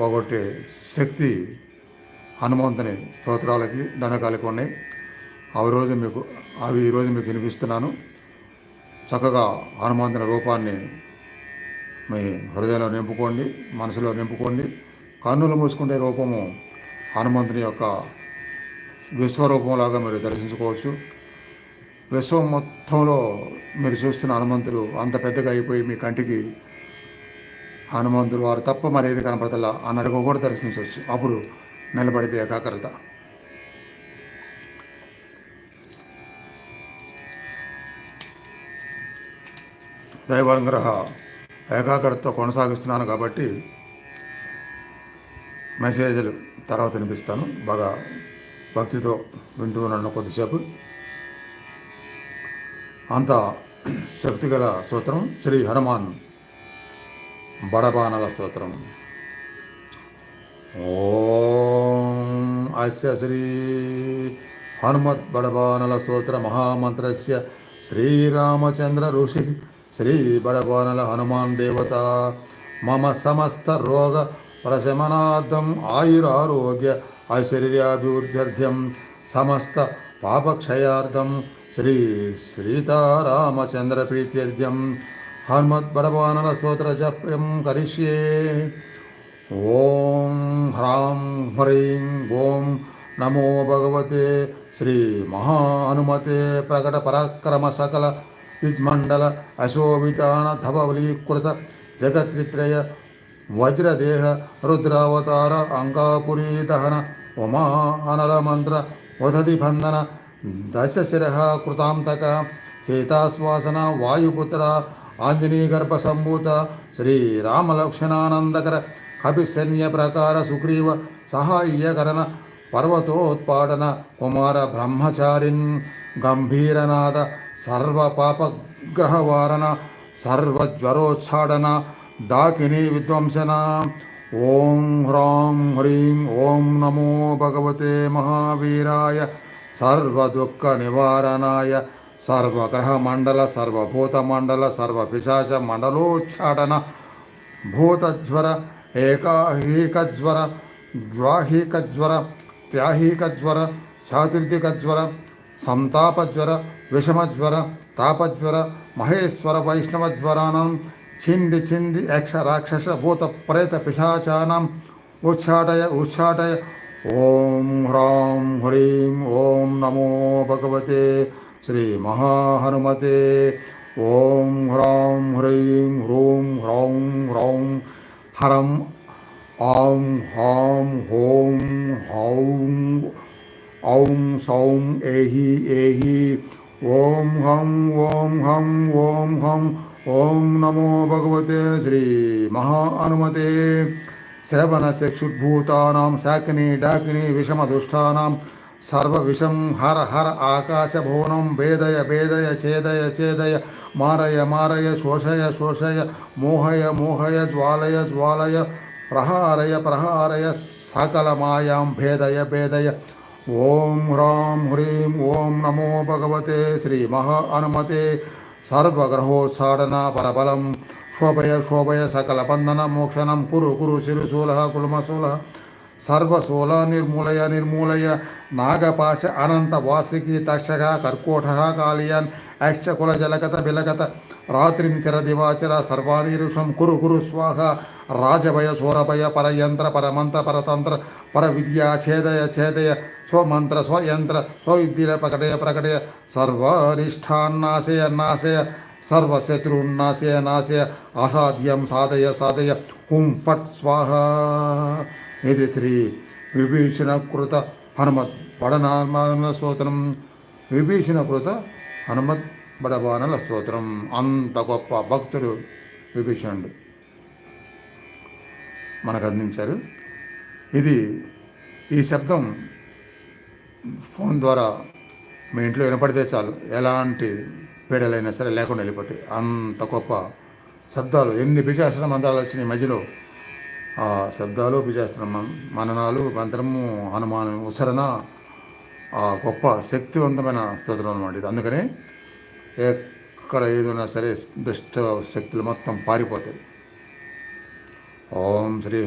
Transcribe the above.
పోగొట్టే శక్తి హనుమంతుని స్తోత్రాలకి దండకాలకి ఉన్నాయి. ఆ రోజు మీకు అవి ఈరోజు మీకు వినిపిస్తున్నాను. చక్కగా హనుమంతుని రూపాన్ని మీ హృదయంలో నింపుకోండి మనసులో నింపుకోండి. కన్నులు మూసుకుంటే రూపము హనుమంతుని యొక్క విశ్వరూపంలాగా మీరు దర్శించుకోవచ్చు. విశ్వం మొత్తంలో మీరు చూస్తున్న హనుమంతుడు అంత పెద్దగా అయిపోయి మీ కంటికి హనుమంతుడు వారు తప్ప మరేది కనపడతలా అన్నట్టుగా కూడా దర్శించవచ్చు. అప్పుడు నిలబడితే ఏకాగ్రత. దైవానుగ్రహ ఏకాగ్రతతో కొనసాగిస్తున్నాను కాబట్టి మెసేజ్లు తర్వాత వినిపిస్తాను. బాగా భక్తితో వింటూ ఉన్నాను కొద్దిసేపు. అంత శక్తిగల సూత్రం శ్రీ హనుమాన్ బడబానల స్తోత్రం. ఓం అస్య శ్రీ హనుమత్ బడబానల స్తోత్ర మహామంత్రస్య శ్రీరామచంద్ర ఋషి శ్రీ బడబానల హనుమాన్ దేవత. మమ సమస్త రోగ ప్రశమనార్థం ఆయురారోగ్య ఐశ్వర్యాభివృద్ధ్యర్థ్యం సమస్త పాపక్షయార్థం శ్రీ సీతారామచంద్ర ప్రీత్యర్థం. హనుమత్ బడబానల స్తోత్ర జప్యం కరిష్యే ఓం హ్రాం హ్రీం ఓం నమో భగవతే శ్రీ మహానుమతే ప్రకట పరాక్రమ సకల దిజ్మండల అశోభితాన ధవలీకృత జగత్రిత్రయ వజ్రదేహ రుద్రావతార అంకాపురీ ఆంజనేయ గర్భ సంభూత శ్రీరామలక్ష్మణానందకర కపిశన్య ప్రకార సుగ్రీవ సహాయకరణ పర్వతోత్పాడన కుమార బ్రహ్మచారిన్ గంభీరనాథ సర్వ పాపగ్రహవారణ సర్వజ్వరోచ్ఛాడన డాకిని విధ్వంసన ఓం హ్రాం హ్రీం ఓం నమో భగవతే మహావీరాయ సర్వదుఃఖ నివారణాయ సర్వగ్రహ మండల సర్వగ్రహమండల సర్వభూతమండల సర్వపిశాచ మండలోచ్చాటన భూతజ్వర ఏకాహీకజ్వర జ్వాహీకజ్వర త్యాహీకజ్వర చాతుర్థికజ్వర సంతాపజ్వర విషమజ్వర తాపజ్వర మహేశ్వర వైష్ణవజ్వరానం చింది చింది యక్ష రాక్షస భూత ప్రేత పిశాచానం ఉచ్చాటయ ఉచ్చాటయ ఓం హ్రాం హ్రీం ఓం నమో భగవతే శ్రీ మహాహనుమతే ఓం హ్రాం హ్రీం హ్రూం హ్రౌం హ్రౌం హరం ఆం హాం హోం హౌం ఔం సౌం ఏహి ఏహి ఓం హం ఓం హం ఓం హం ఓం నమో భగవతే శ్రీ మహా అనుమతే శ్రవణ సర్వవిషం హర హర ఆకాశభువనం భేదయ భేదయ ఛేదయ ఛేదయ మారయ మారయ శోషయ శోషయ మోహయ మోహయ జ్వాలయ జ్వాలయ ప్రహారయ ప్రహారయ సకలమాయాం భేదయ భేదయ ఓం హ్రాం హ్రీం ఓం నమో భగవతే శ్రీ మహా అనుమతే సర్వగ్రహోత్సాడన పరబలం శోభయ శోభయ సకల బంధన మోక్షణం కురు కురు శిరుశూల కులుమశూల సర్వశూల నిర్మూలయ నిర్మూలయ నాగపాశ అనంత వాసికి తక్షక కర్కోట కాళియాన్ ఐక్షకుల జలగత బిలగత రాత్రిం చర దివాచర సర్వానీరుషం కురు కురు స్వాహ రాజభయ సూరభయ పరయంత్ర పరమంత్ర పరతంత్ర పర విద్యా ఛేదయ ఛేదయ స్వమంత్ర స్వయంత్ర స్వవిద్య ప్రకటయ ప్రకటయ సర్వనిష్టాన్నాశయ నాశయ సర్వశత్రున్నాశయ నాశయ అసాధ్యం సాధయ సాధయ హుం ఫట్ స్వాహ ఇది శ్రీ విభీషణ కృత హనుమత్ బడనామన స్తోత్రం. విభీషణ కృత హనుమత్ బడబానల స్తోత్రం. అంత గొప్ప భక్తుడు విభీషణుడు. మనకు అందించారు. ఇది ఈ శబ్దం ఫోన్ ద్వారా మీ ఇంట్లో వినపడితే చాలు. ఎలాంటి పీడలైనా సరే లేకుండా వెళ్ళిపోతాయి. అంత గొప్ప శబ్దాలు. ఎన్ని బిజాసన మంత్రాలు వచ్చినాయి మధ్యలో. శబ్దాలు బిజాసన మననాలు మంత్రము హనుమాను ఉసరణ ఆ గొప్ప శక్తివంతమైన స్తోత్రం అనమాట ఇది. అందుకనే ఎక్కడ ఏదైనా సరే దుష్ట శక్తులు మొత్తం పారిపోతాయి. ఓం శ్రీ